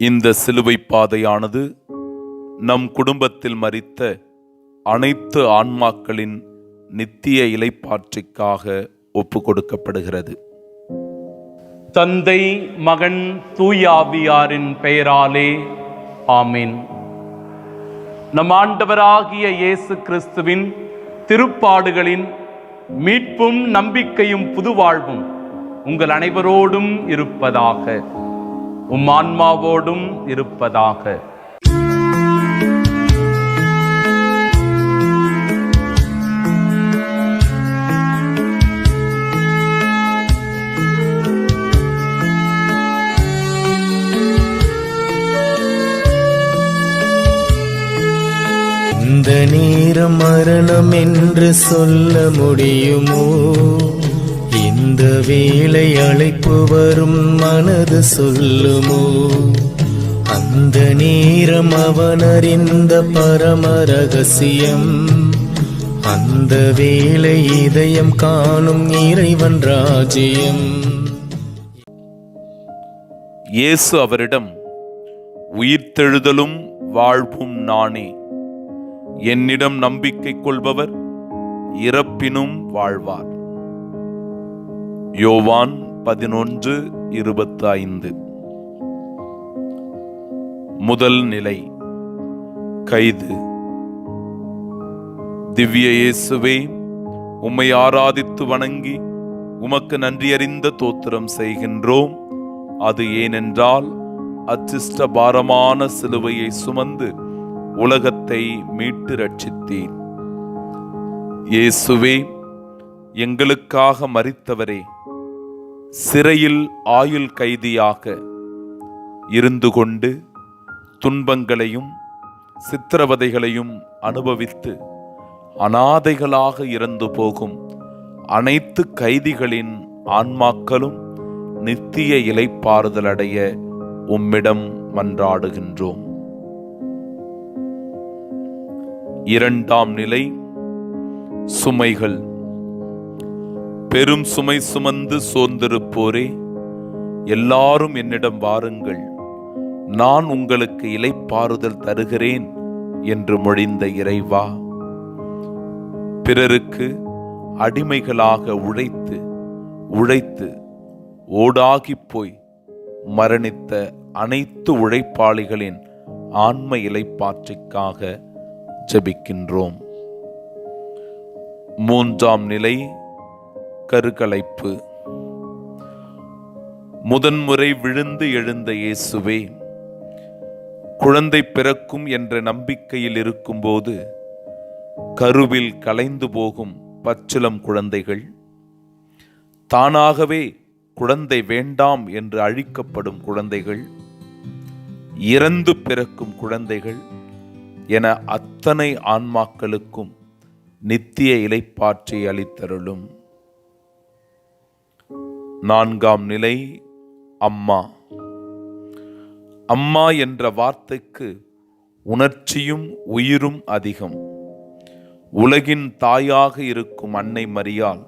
இந்த சிலுவை பாதையானது நம் குடும்பத்தில் மறித்த அனைத்து ஆன்மாக்களின் நித்திய இலைப்பாற்றிக்காக ஒப்பு கொடுக்கப்படுகிறது தந்தை மகன் தூயாவியாரின் பெயராலே ஆமீன். நம் ஆண்டவராகிய இயேசு கிறிஸ்துவின் திருப்பாடுகளின் மீட்பும் நம்பிக்கையும் புதுவாழ்வும் உங்கள் அனைவரோடும் இருப்பதாக. உம் ஆன்மாவோடும் இருப்பதாக. இந்த நேரம் மரணம் என்று சொல்ல முடியுமோ? இந்த வேளை அழைப்பு வரும் மனது சொல்லுமோ? அந்த நேரம் அவனறிந்த பரம ரகசியம். அந்த வேளை இதயம் காணும் இறைவன் ராஜ்யம். இயேசு அவரிடம் உயிர்த்தெழுதலும் வாழ்வும் நானே. என்னிடம் நம்பிக்கை கொள்பவர் இறப்பினும் வாழ்வார். யோவான் பதினொன்று இருபத்தைந்து. முதல் நிலை கைது. திவ்ய இயேசுவே உம்மை ஆராதித்து வணங்கி உமக்கு நன்றியறிந்த தோத்திரம் செய்கின்றோம். அது ஏனென்றால் அச்சிஷ்ட பாரமான சிலுவையை சுமந்து உலகத்தை மீட்டு ரட்சித்தீர். இயேசுவே எங்களுக்காக மறித்தவரே சிறையில் ஆயுள் கைதியாக இருந்து கொண்டு துன்பங்களையும் சித்திரவதைகளையும் அனுபவித்து அனாதைகளாக இறந்து போகும் அனைத்து கைதிகளின் ஆன்மாக்களும் நித்திய இலைப்பாறுதலடைய உம்மிடம் மன்றாடுகின்றோம். இரண்டாம் நிலை சுமைகள். பெரும் சுமை சுமந்து சோர்ந்திருப்போரே. எல்லாரும் என்னிடம் வாருங்கள். நான் உங்களுக்கு இலைப்பாறுதல் தருகிறேன் என்று மொழிந்த இறைவா. பிறருக்கு அடிமைகளாக உழைத்து உழைத்து ஓடாகிப் போய் மரணித்த அனைத்து உழைப்பாளிகளின் ஆன்ம இலைப்பாற்றிக்காக ஜெபிக்கின்றோம். மூன்றாம் நிலை கருக்கலைப்பு. முதன்முறை விழுந்து எழுந்த இயேசுவே குழந்தை பிறக்கும் என்ற நம்பிக்கையில் இருக்கும்போது கருவில் கலைந்து போகும் பச்சிலம் குழந்தைகள் தானாகவே குழந்தை வேண்டாம் என்று அழிக்கப்படும் குழந்தைகள் இறந்து பிறக்கும் குழந்தைகள் என அத்தனை ஆன்மாக்களுக்கும் நித்திய இலைப்பாற்றி அளித்தருளும். நான்காம் நிலை அம்மா. அம்மா என்ற வார்த்தைக்கு உணர்ச்சியும் உயிரும் அதிகம். உலகின் தாயாக இருக்கும் அன்னை மரியால்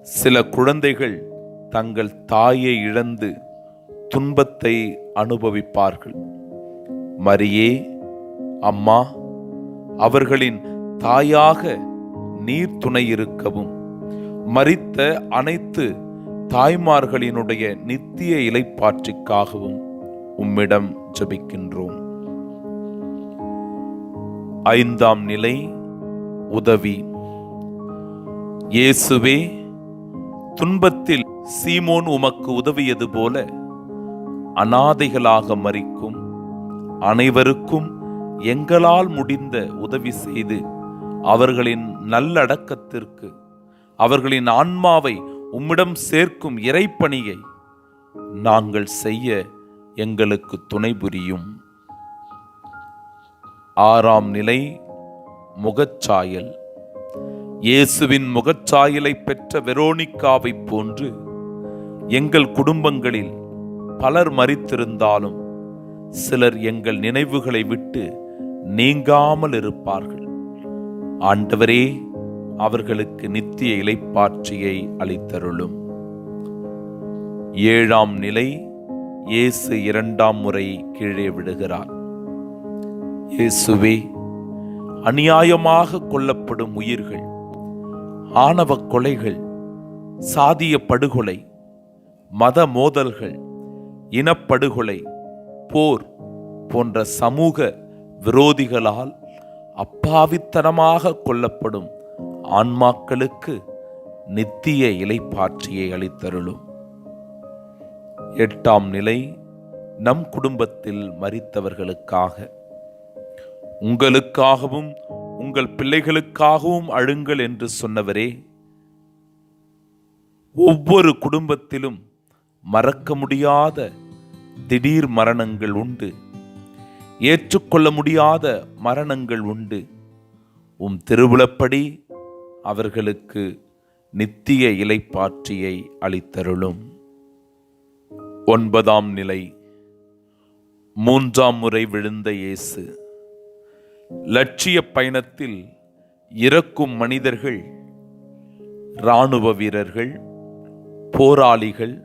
சில குழந்தைகள் தங்கள் தாயை இழந்து துன்பத்தை அனுபவிப்பார்கள். மரியே அம்மா அவர்களின் தாயாக நீர் துணை இருக்கவும். மறித்த அனைத்து தாய்மார்களினுடைய நித்திய இலைப்பாற்றிக்காகவும் உம்மிடம் ஜெபிக்கின்றோம். ஐந்தாம் நிலை உதவி. இயேசுவே துன்பத்தில் சீமோன் உமக்கு உதவியது போல அனாதைகளாக மறிக்கும் அனைவருக்கும் எங்களால் முடிந்த உதவி செய்து அவர்களின் நல்லடக்கத்திற்கு அவர்களின் ஆன்மாவை உம்மிடம் சேர்க்கும் இறைப்பணியை நாங்கள் செய்ய எங்களுக்கு துணை புரியும். ஆறாம் நிலை முகச்சாயல். இயேசுவின் முகச்சாயலை பெற்ற வெரோனிக்காவைப் போன்று எங்கள் குடும்பங்களில் பலர் மறித்திருந்தாலும் சிலர் எங்கள் நினைவுகளை விட்டு நீங்காமல் இருப்பார்கள். ஆண்டவரே அவர்களுக்கு நித்திய இலைப்பாட்சியை அளித்தருளும். ஏழாம் நிலை இயேசு இரண்டாம் முறை கீழே விடுகிறார். இயேசுவே அநியாயமாக கொல்லப்படும் உயிர்கள் ஆணவ கொலைகள் சாதிய படுகொலை மத மோதல்கள் இனப்படுகொலை போர் போன்ற சமூக விரோதிகளால் அப்பாவித்தனமாக கொல்லப்படும் ஆன்மாக்களுக்கு நித்திய இலைப்பாற்றியை அளித்தருளும். எட்டாம் நிலை நம் குடும்பத்தில் மறித்தவர்களுக்காக உங்களுக்காகவும் உங்கள் பிள்ளைகளுக்காகவும் அழுங்கள் என்று சொன்னவரே ஒவ்வொரு குடும்பத்திலும் மறக்க முடியாத திடீர் மரணங்கள் உண்டு. ஏற்றுக்கொள்ள முடியாத மரணங்கள் உண்டு. உம் திருவிழப்படி அவர்களுக்கு நித்திய இலைப்பாற்றியை அளித்தருளும். ஒன்பதாம் நிலை. மூன்றாம் முறை விழுந்த இயேசு. லட்சிய பயணத்தில் இறக்கும் மனிதர்கள் இராணுவ வீரர்கள் போராளிகள்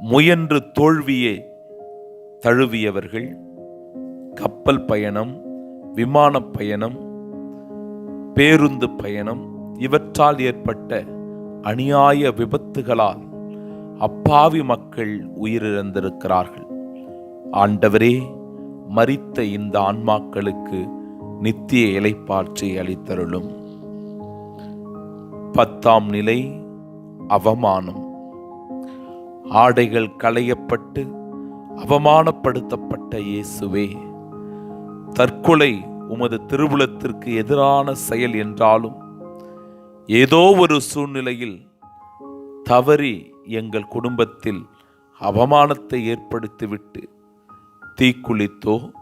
முயன்று தோல்வியே தழுவியவர்கள் கப்பல் பயணம் விமானப் பயணம் பேருந்து பயணம் இவற்றால் ஏற்பட்ட அநியாய விபத்துகளால் அப்பாவி மக்கள் உயிரிழந்திருக்கிறார்கள். ஆண்டவரே மறித்த இந்த ஆன்மாக்களுக்கு நித்திய இலைப்பாற்றி அளித்தருளும். பத்தாம் நிலை அவமானம். ஆடைகள் களையப்பட்டு அவமானப்படுத்தப்பட்ட இயேசுவே தற்கொலை உமது திருவுளத்திற்கு எதிரான செயல் என்றாலும் ஏதோ ஒரு சூழ்நிலையில் தவறி எங்கள் குடும்பத்தில் அவமானத்தை ஏற்படுத்திவிட்டு தீக்குளித்தோ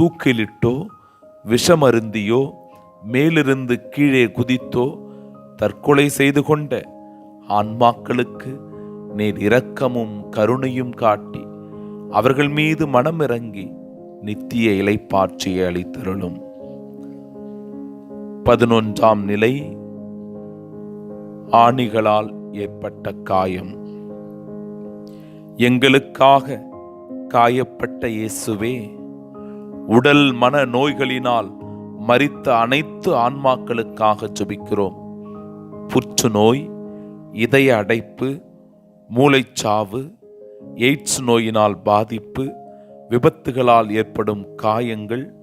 தூக்கிலிட்டோ விஷமருந்தியோ மேலிருந்து கீழே குதித்தோ தற்கொலை செய்து கொண்ட ஆன்மாக்களுக்கு நீர் இரக்கமும் கருணையும் காட்டி அவர்கள் மீது மனமிறங்கி நித்திய இலைப்பாட்சியை அளித்தருளும். பதினொன்றாம் நிலை ஆணிகளால் ஏற்பட்ட காயம். எங்களுக்காக காயப்பட்ட இயேசுவே உடல் மன நோய்களினால் மறித்த அனைத்து ஆன்மாக்களுக்காக ஜபிக்கிறோம். புற்றுநோய் இதய அடைப்பு மூளைச்சாவு எய்ட்ஸ் நோயினால் பாதிப்பு விபத்துகளால் ஏற்படும் காயங்கள்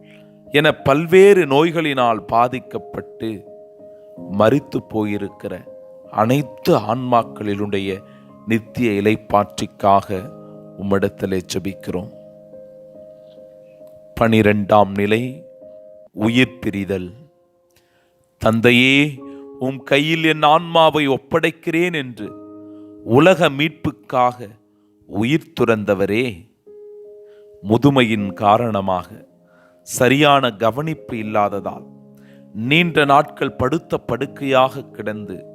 என பல்வேறு நோய்களினால் பாதிக்கப்பட்டு மறித்து போயிருக்கிற அனைத்து ஆன்மாக்களிலுடைய நித்திய இலைப்பாற்றிக்காக உம்மிடத்திலே ஜபிக்கிறோம். பனிரெண்டாம் நிலை உயிர் பிரிதல். தந்தையே உம் கையில் என் ஆன்மாவை ஒப்படைக்கிறேன் என்று உலக மீட்புக்காக உயிர் துறந்தவரே முதுமையின் காரணமாக சரியான கவனிப்பு இல்லாததால் நீண்ட நாட்கள் படுத்த படுக்கையாக கிடந்து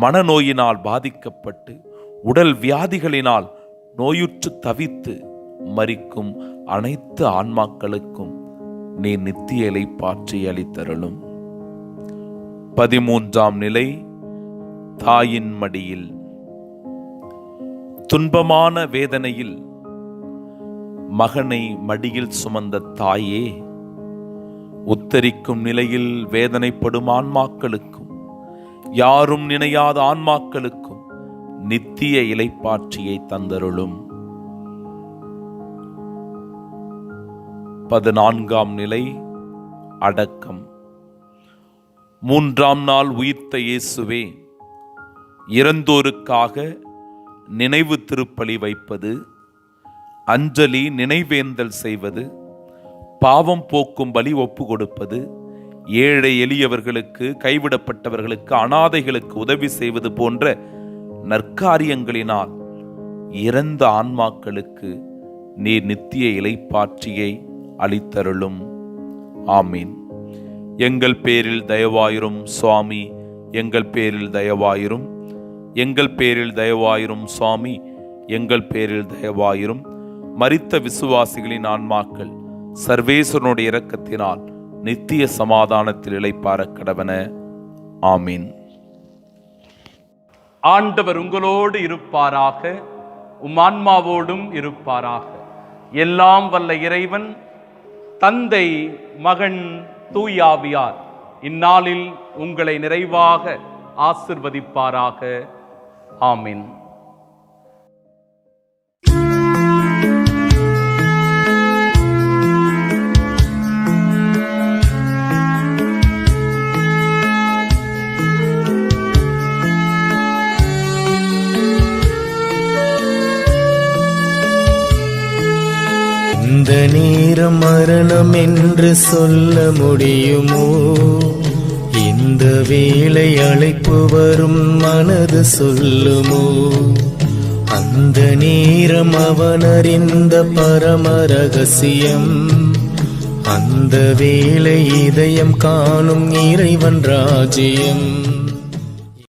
மனநோயினால் பாதிக்கப்பட்டு உடல் வியாதிகளினால் நோயுற்று தவித்து மறிக்கும் அனைத்து ஆன்மாக்களுக்கும் நீ நித்திய இலைப்பாற்றி அளித்தருளும். பதிமூன்றாம் நிலை தாயின் மடியில். துன்பமான வேதனையில் மகனை மடியில் சுமந்த தாயே உத்தரிக்கும் நிலையில் வேதனைப்படும் ஆன்மாக்களுக்கும் யாரும் நினையாத ஆன்மாக்களுக்கும் நித்திய இலைப்பாற்றியை தந்தருளும். பதினான்காம் நிலை அடக்கம். மூன்றாம் நாள் உயிர்த்த இயேசுவே இறந்தோருக்காக நினைவு திருப்பலி வைப்பது அஞ்சலி நினைவேந்தல் செய்வது பாவம் போக்கும் பலி ஒப்பு கொடுப்பது ஏழை எளியவர்களுக்கு கைவிடப்பட்டவர்களுக்கு அனாதைகளுக்கு உதவி செய்வது போன்ற நற்காரியங்களினால் இறந்த ஆன்மாக்களுக்கு நீர் நித்திய இலைப்பாற்றியை அளித்தருளும். ஆமீன். எங்கள் பேரில் தயவாயிரும் சுவாமி எங்கள் பேரில் தயவாயிரும் எங்கள் பேரில் தயவாயிரும் சுவாமி எங்கள் பேரில் தயவாயிரும். மரித்த விசுவாசிகளின் ஆன்மாக்கள் சர்வேஸ்வரனுடைய இரக்கத்தினால் நித்திய சமாதானத்தில் இழைப்பார கடவன. ஆமீன். ஆண்டவர் உங்களோடு இருப்பாராக உம் ஆன்மாவோடும் இருப்பாராக. எல்லாம் வல்ல இறைவன் தந்தை மகன் தூயாவியார் இந்நாளில் உங்களை நிறைவாக ஆசிர்வதிப்பாராக. ஆமீன். இந்த நேரம் மரணம் என்று சொல்ல முடியுமோ? இந்த வேலை அழைப்பு வரும் மனது சொல்லுமோ? அந்த நேரம் அவனறிந்த பரம ரகசியம். அந்த வேலை இதயம் காணும் இறைவன் ராஜ்யம்.